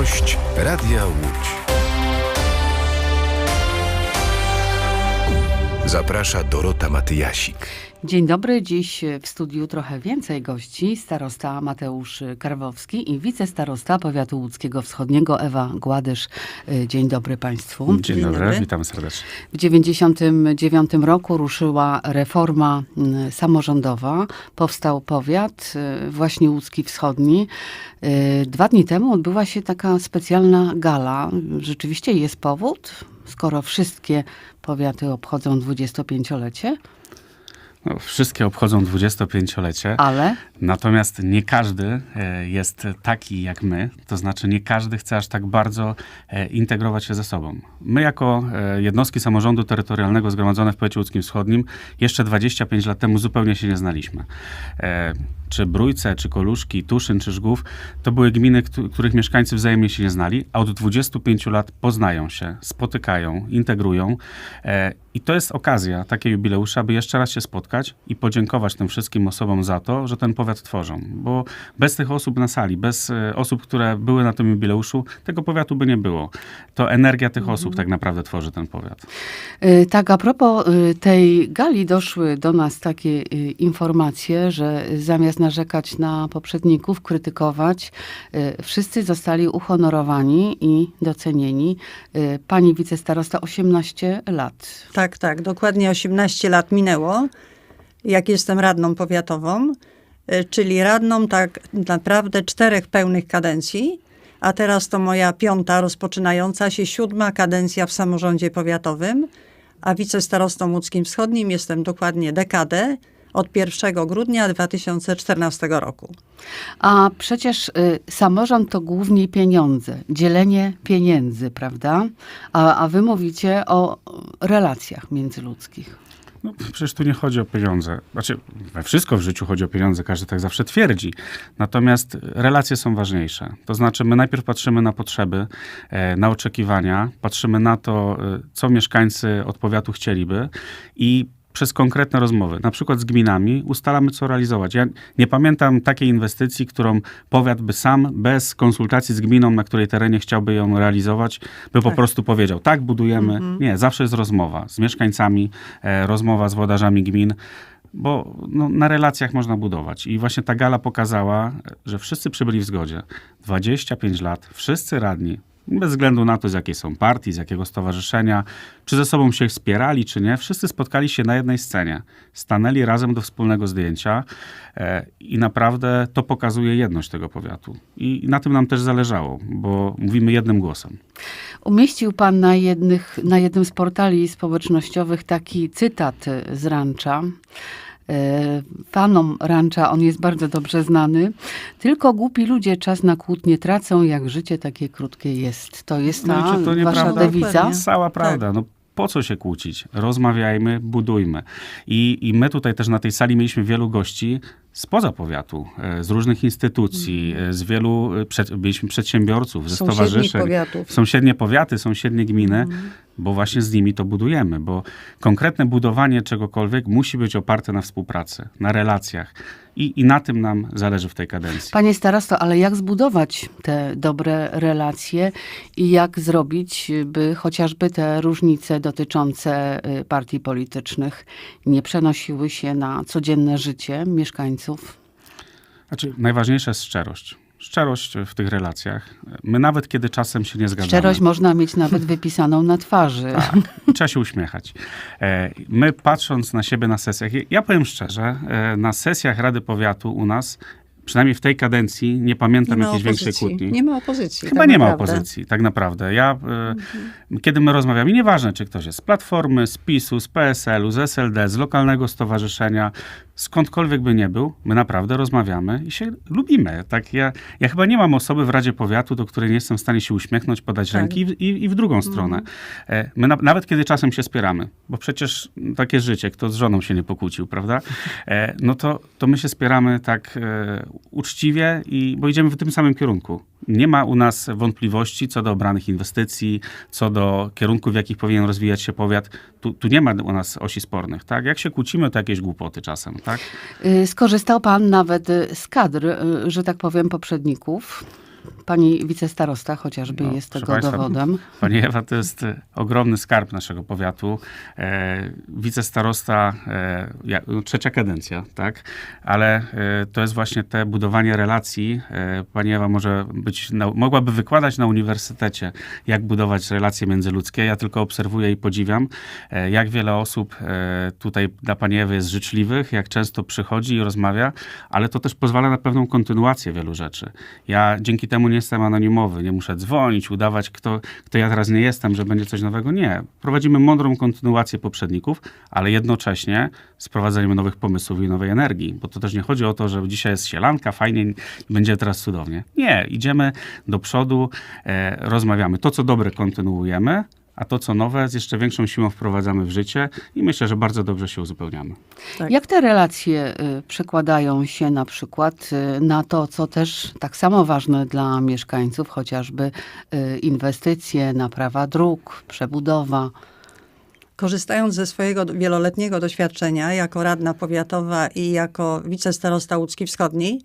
Gość Radia Łódź. Zaprasza Dorota Matyjasik. Dzień dobry. Dziś w studiu trochę więcej gości. Starosta Mateusz Karwowski i wicestarosta powiatu łódzkiego wschodniego Ewa Gładysz. Dzień dobry Państwu. Dzień, Dzień dobry, dobry. witam serdecznie. W 1999 roku ruszyła reforma mm, samorządowa. Powstał powiat, y, właśnie łódzki wschodni. Y, Dwa dni temu odbyła się taka specjalna gala. Rzeczywiście jest powód, skoro wszystkie powiaty obchodzą 25-lecie, No, wszystkie obchodzą 25-lecie, ale natomiast nie każdy e, jest taki jak my, to znaczy nie każdy chce aż tak bardzo e, integrować się ze sobą. My jako e, jednostki samorządu terytorialnego zgromadzone w powiecie łódzkim wschodnim jeszcze 25 lat temu zupełnie się nie znaliśmy. Czy Brójce, czy Koluszki, Tuszyn, czy Żgów, to były gminy, któ- których mieszkańcy wzajemnie się nie znali, a od 25 lat poznają się, spotykają, integrują. I to jest okazja, takie jubileusze, aby jeszcze raz się spotkać i podziękować tym wszystkim osobom za to, że ten powiat tworzą. Bo bez tych osób na sali, bez e, osób, które były na tym jubileuszu, tego powiatu by nie było. To energia tych osób tak naprawdę tworzy ten powiat. Y, Tak, a propos y, tej gali doszły do nas takie informacje, że zamiast narzekać na poprzedników, krytykować, wszyscy zostali uhonorowani i docenieni. Pani wicestarosta 18 lat. Tak, tak, dokładnie 18 lat minęło, jak jestem radną powiatową, y, czyli radną tak naprawdę czterech pełnych kadencji, a teraz to moja piąta, rozpoczynająca się siódma kadencja w samorządzie powiatowym, a wicestarostą łódzkim wschodnim jestem dokładnie dekadę, od 1 grudnia 2014 roku. A przecież y, samorząd to głównie pieniądze, dzielenie pieniędzy, prawda? A, a wy mówicie o relacjach międzyludzkich. No, przecież tu nie chodzi o pieniądze. Znaczy, we wszystko w życiu chodzi o pieniądze, każdy tak zawsze twierdzi. Natomiast relacje są ważniejsze. To znaczy, my najpierw patrzymy na potrzeby, e, na oczekiwania, patrzymy na to, e, co mieszkańcy od powiatu chcieliby i przez konkretne rozmowy, na przykład z gminami, ustalamy, co realizować. Ja nie pamiętam takiej inwestycji, którą powiat by sam, bez konsultacji z gminą, na której terenie chciałby ją realizować, by po Tak. prostu powiedział, tak, budujemy. Nie, zawsze jest rozmowa z mieszkańcami, e, rozmowa z włodarzami gmin, bo no, na relacjach można budować. I właśnie ta gala pokazała, że wszyscy przybyli w zgodzie. 25 lat, wszyscy radni, bez względu na to, z jakiej są partii, z jakiego stowarzyszenia, czy ze sobą się wspierali, czy nie, wszyscy spotkali się na jednej scenie. Stanęli razem do wspólnego zdjęcia e, i naprawdę to pokazuje jedność tego powiatu. I, na tym nam też zależało, bo mówimy jednym głosem. Umieścił pan na, jednych, na jednym z portali społecznościowych taki cytat z rancza. E, Fanom rancza on jest bardzo dobrze znany. Tylko głupi ludzie czas na kłótnie tracą, jak życie takie krótkie jest. To jest No ta czy to wasza nieprawda? dewiza. Dokładnie. Cała prawda. No, po co się kłócić? Rozmawiajmy, budujmy. I, I my tutaj też na tej sali mieliśmy wielu gości spoza powiatu, e, z różnych instytucji, e, z wielu, e, przed, mieliśmy przedsiębiorców, ze Sąsiednich stowarzyszeń. powiatów. Sąsiednie powiaty, sąsiednie gminy, bo właśnie z nimi to budujemy, bo konkretne budowanie czegokolwiek musi być oparte na współpracy, na relacjach. I, I na tym nam zależy w tej kadencji. Panie starosto, ale jak zbudować te dobre relacje i jak zrobić, by chociażby te różnice dotyczące y, partii politycznych nie przenosiły się na codzienne życie mieszkańców? Znaczy, najważniejsza jest szczerość. Szczerość w tych relacjach. My nawet kiedy czasem się nie zgadzamy. Szczerość można mieć nawet wypisaną na twarzy. Tak, trzeba się uśmiechać. E, My patrząc na siebie na sesjach, ja powiem szczerze, e, na sesjach Rady Powiatu u nas, przynajmniej w tej kadencji, nie pamiętam Nie ma jakiejś większej kłótni. Nie ma opozycji. Chyba tak nie ma naprawdę. opozycji, tak naprawdę. Ja, e, kiedy my rozmawiamy, nieważne czy ktoś jest z Platformy, z PiSu, z PSL-u, z SLD, z lokalnego stowarzyszenia, skądkolwiek by nie był, my naprawdę rozmawiamy i się lubimy. Tak, ja, ja chyba nie mam osoby w Radzie Powiatu, do której nie jestem w stanie się uśmiechnąć, podać Tak. ręki i, w- i, i w drugą stronę. E, My na, nawet kiedy czasem się spieramy, bo przecież takie życie, kto z żoną się nie pokłócił, prawda? E, No to, to my się spieramy tak e, uczciwie, i, bo idziemy w tym samym kierunku. Nie ma u nas wątpliwości co do obranych inwestycji, co do kierunków, w jakich powinien rozwijać się powiat. Tu, tu nie ma u nas osi spornych, tak? Jak się kłócimy, to jakieś głupoty czasem, tak? Y, Skorzystał pan nawet y, z kadr, y, że tak powiem, poprzedników pani wicestarosta chociażby No, jest tego państwa, dowodem. Pani Ewa to jest e, ogromny skarb naszego powiatu. E, wicestarosta, e, ja, no, trzecia kadencja, tak? Ale e, to jest właśnie te budowanie relacji. E, pani Ewa może być, na, mogłaby wykładać na uniwersytecie, jak budować relacje międzyludzkie. Ja tylko obserwuję i podziwiam, e, jak wiele osób e, tutaj dla pani Ewy jest życzliwych, jak często przychodzi i rozmawia, ale to też pozwala na pewną kontynuację wielu rzeczy. Ja dzięki temu nie jestem anonimowy, nie muszę dzwonić, udawać, kto, kto ja teraz nie jestem, że będzie coś nowego. Nie. Prowadzimy mądrą kontynuację poprzedników, ale jednocześnie z prowadzeniem nowych pomysłów i nowej energii, bo to też nie chodzi o to, że dzisiaj jest sielanka, fajnie będzie teraz cudownie. Nie, idziemy do przodu, e, rozmawiamy. To, co dobre, kontynuujemy, a to, co nowe, z jeszcze większą siłą wprowadzamy w życie i myślę, że bardzo dobrze się uzupełniamy. Tak. Jak te relacje y, przekładają się na przykład y, na to, co też tak samo ważne dla mieszkańców, chociażby y, inwestycje, naprawa dróg, przebudowa? Korzystając ze swojego wieloletniego doświadczenia jako radna powiatowa i jako wicestarosta łódzki wschodniej,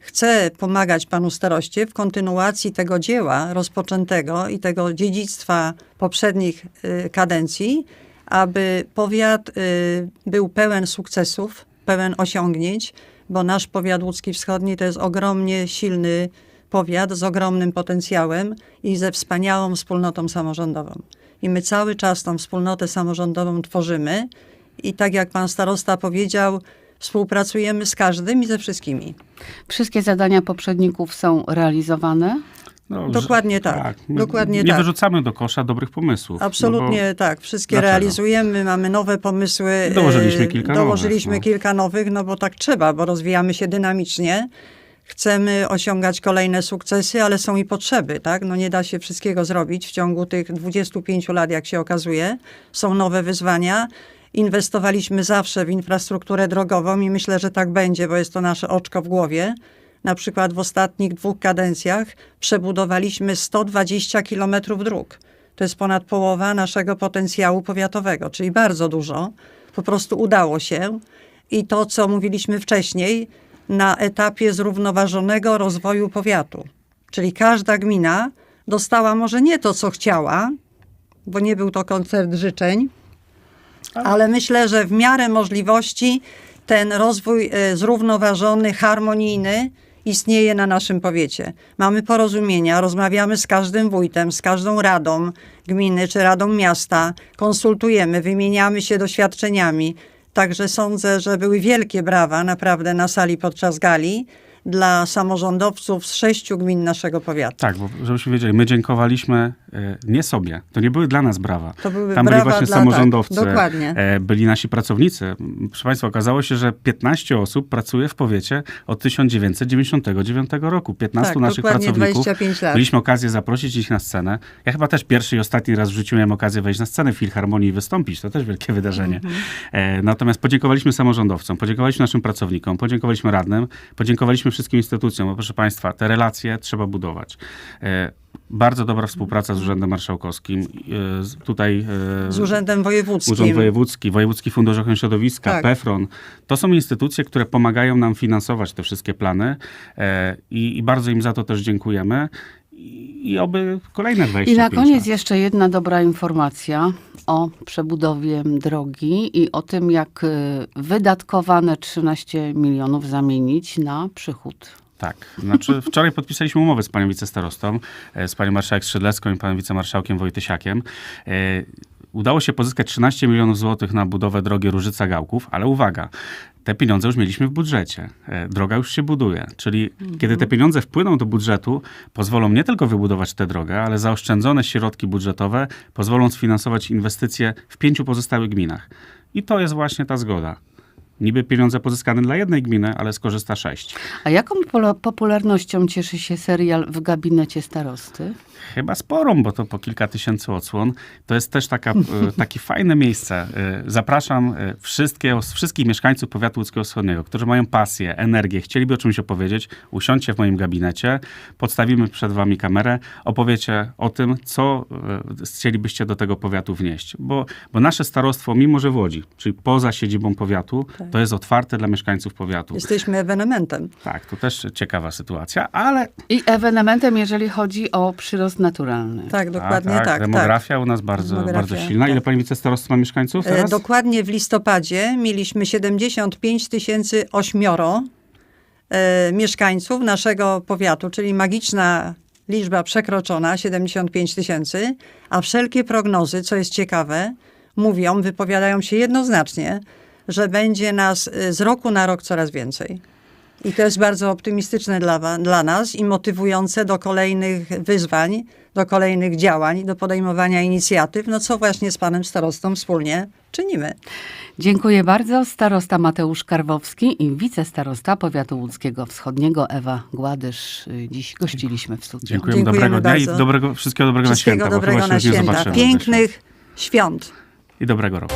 chcę pomagać panu staroście w kontynuacji tego dzieła rozpoczętego i tego dziedzictwa poprzednich y, kadencji, aby powiat y, był pełen sukcesów, pełen osiągnięć, bo nasz powiat łódzki wschodni to jest ogromnie silny powiat z ogromnym potencjałem i ze wspaniałą wspólnotą samorządową. I my cały czas tą wspólnotę samorządową tworzymy i tak jak pan starosta powiedział, współpracujemy z każdym i ze wszystkimi. Wszystkie zadania poprzedników są realizowane? No, Dokładnie że- tak, My dokładnie nie tak. wyrzucamy do kosza dobrych pomysłów. Absolutnie No tak. Wszystkie Dlaczego? realizujemy, mamy nowe pomysły. Dołożyliśmy e, kilka Dołożyliśmy nowych, no. kilka nowych, no bo tak trzeba, bo rozwijamy się dynamicznie. Chcemy osiągać kolejne sukcesy, ale są i potrzeby, tak? No nie da się wszystkiego zrobić w ciągu tych 25 lat, jak się okazuje. Są nowe wyzwania. Inwestowaliśmy zawsze w infrastrukturę drogową i myślę, że tak będzie, bo jest to nasze oczko w głowie. Na przykład w ostatnich dwóch kadencjach przebudowaliśmy 120 kilometrów dróg. To jest ponad połowa naszego potencjału powiatowego, czyli bardzo dużo. Po prostu udało się. I to, co mówiliśmy wcześniej, na etapie zrównoważonego rozwoju powiatu. Czyli każda gmina dostała może nie to, co chciała, bo nie był to koncert życzeń, ale myślę, że w miarę możliwości ten rozwój e, zrównoważony, harmonijny istnieje na naszym powiecie. Mamy porozumienia, rozmawiamy z każdym wójtem, z każdą radą gminy czy radą miasta, konsultujemy, wymieniamy się doświadczeniami. Także sądzę, że były wielkie brawa naprawdę na sali podczas gali dla samorządowców z sześciu gmin naszego powiatu. Tak, bo żebyśmy wiedzieli, my dziękowaliśmy e, nie sobie. To nie były dla nas brawa. To były Tam brawa byli właśnie dla- samorządowcy, tak, dokładnie. e, byli nasi pracownicy. Proszę Państwa, okazało się, że 15 osób pracuje w powiecie od 1999 roku. 15 Tak, naszych pracowników. 25 lat. Mieliśmy okazję zaprosić ich na scenę. Ja chyba też pierwszy i ostatni raz w życiu miałem okazję wejść na scenę w Filharmonii i wystąpić. To też wielkie wydarzenie. Mhm. E, natomiast podziękowaliśmy samorządowcom, podziękowaliśmy naszym pracownikom, podziękowaliśmy radnym, podziękowaliśmy wszystkim instytucjom, bo proszę Państwa, te relacje trzeba budować. E, bardzo dobra współpraca z Urzędem Marszałkowskim. E, tutaj e, Z Urzędem Wojewódzkim. Urząd Wojewódzki, Wojewódzki Fundusz Ochrony Środowiska, Tak. PEFRON. To są instytucje, które pomagają nam finansować te wszystkie plany i, i bardzo im za to też dziękujemy. I, oby kolejne 25 I na koniec lat. jeszcze jedna dobra informacja o przebudowie drogi i o tym, jak y, wydatkowane 13 milionów zamienić na przychód. Tak, znaczy wczoraj podpisaliśmy umowę z panią wicestarostą, e, z panią marszałek Szydlecką i panem wicemarszałkiem Wojtysiakiem. E, Udało się pozyskać 13 milionów złotych na budowę drogi Różyca-Gałków, ale uwaga, te pieniądze już mieliśmy w budżecie. E, Droga już się buduje, czyli kiedy te pieniądze wpłyną do budżetu, pozwolą nie tylko wybudować tę drogę, ale zaoszczędzone środki budżetowe pozwolą sfinansować inwestycje w pięciu pozostałych gminach. I to jest właśnie ta zgoda. Niby pieniądze pozyskane dla jednej gminy, ale skorzysta sześć. A jaką popularnością cieszy się serial w gabinecie starosty? Chyba sporą, bo to po kilka tysięcy odsłon. To jest też taka, e, takie fajne miejsce. E, Zapraszam e, wszystkie, wszystkich mieszkańców powiatu łódzkiego wschodniego, którzy mają pasję, energię, chcieliby o czymś opowiedzieć. Usiądźcie w moim gabinecie, podstawimy przed wami kamerę, opowiecie o tym, co chcielibyście do tego powiatu wnieść. Bo, bo nasze starostwo, mimo że w Łodzi, czyli poza siedzibą powiatu, To jest otwarte dla mieszkańców powiatu. Jesteśmy ewenementem. Tak, to też ciekawa sytuacja, ale I ewenementem, jeżeli chodzi o przyrost naturalny. Tak, dokładnie a, tak. tak. demografia u nas bardzo, Demografia, bardzo silna. Ile tak. pani wicestarostwa ma mieszkańców E, teraz? Dokładnie w listopadzie mieliśmy 75 tysięcy ośmioro e, mieszkańców naszego powiatu, czyli magiczna liczba przekroczona, 75 tysięcy, a wszelkie prognozy, co jest ciekawe, mówią, wypowiadają się jednoznacznie, że będzie nas e, z roku na rok coraz więcej. I to jest bardzo optymistyczne dla, dla nas i motywujące do kolejnych wyzwań, do kolejnych działań, do podejmowania inicjatyw, no co właśnie z panem starostą wspólnie czynimy. Dziękuję bardzo. Starosta Mateusz Karwowski i wicestarosta powiatu łódzkiego wschodniego Ewa Gładysz. y, Dziś gościliśmy w studiu. Dziękujemy, Dziękujemy dobrego dnia i bardzo. dobrego, wszystkiego dobrego na Wszystkiego święta. bo dobrego na święta. Pięknych świąt. I dobrego roku.